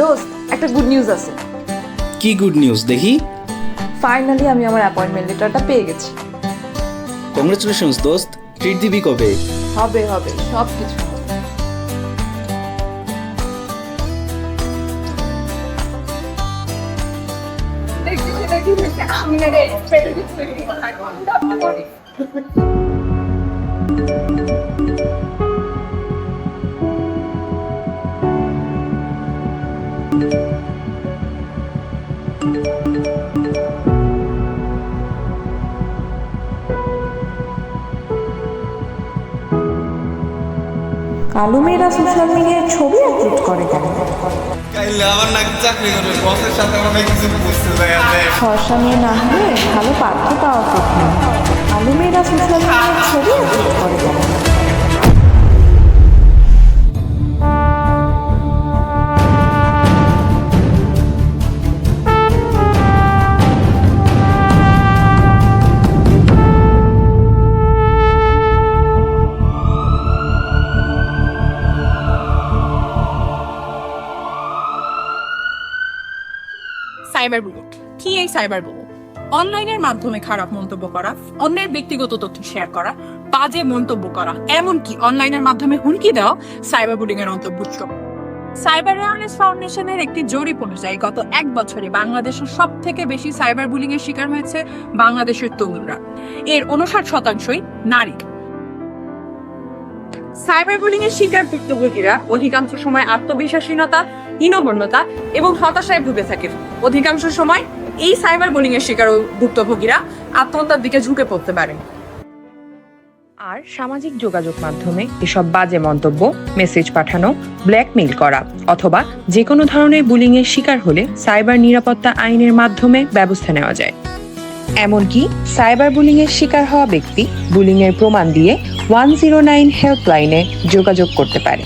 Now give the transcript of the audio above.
Good news আছে। কি good news দেখি। ফাইনালি আমি আমার অ্যাপয়েন্টমেন্ট লেটারটা পেয়ে গেছি। কংগ্রেচুলেশনস দোস্ত। ট্রিট দিবি কবে? হবে হবে সব কিছু। কালো মেয়েরা সোশ্যাল মিডিয়ায় ছবি আপলোড করে কেন? ফর্সা মেয়ে না হলে ভালো পার্থ পাওয়া কঠিন। কালো মেয়েরা সোশ্যাল মিডিয়ায় সাইবার বুলিং কি এই সাইবার বুলিং অনলাইনের মাধ্যমে খারাপ মন্তব্য করা, অন্যের ব্যক্তিগত তথ্য শেয়ার করা, বাজে মন্তব্য করা, এমনকি অনলাইনের মাধ্যমে হুমকি দেওয়া সাইবার বুলিং এর অন্তর্ভুক্ত। সাইবার অ্যাওয়ারনেস ফাউন্ডেশনের একটি জরিপ অনুযায়ী গত এক বছরে বাংলাদেশের সব থেকে বেশি সাইবার বুলিং এর শিকার হয়েছে বাংলাদেশের তরুণরা। এর উনষাট শতাংশই নারী। সাইবার বুলিং এর শিকার ভুক্তভোগীরা অধিকাংশ সময় আত্মবিশ্বাসহীনতা হীনবন্যতা এবং হতাশায় ভুগে থাকে। অধিকাংশ সময় এই সাইবার বুলিং এর শিকার ভুক্তভোগীরা আত্মহত্যার দিকে ঝুঁকে পড়তে পারে আর সামাজিক যোগাযোগ মাধ্যমে এসব বাজে মন্তব্য মেসেজ পাঠানো ব্ল্যাকমেইল করা অথবা যে কোনো ধরনের বুলিং এর শিকার হলে সাইবার নিরাপত্তা আইনের মাধ্যমে ব্যবস্থা নেওয়া যায়। এমনকি সাইবার বুলিং এর শিকার হওয়া ব্যক্তি বুলিং এর প্রমাণ দিয়ে ওয়ান জিরো নাইন হেল্পলাইনে যোগাযোগ করতে পারে।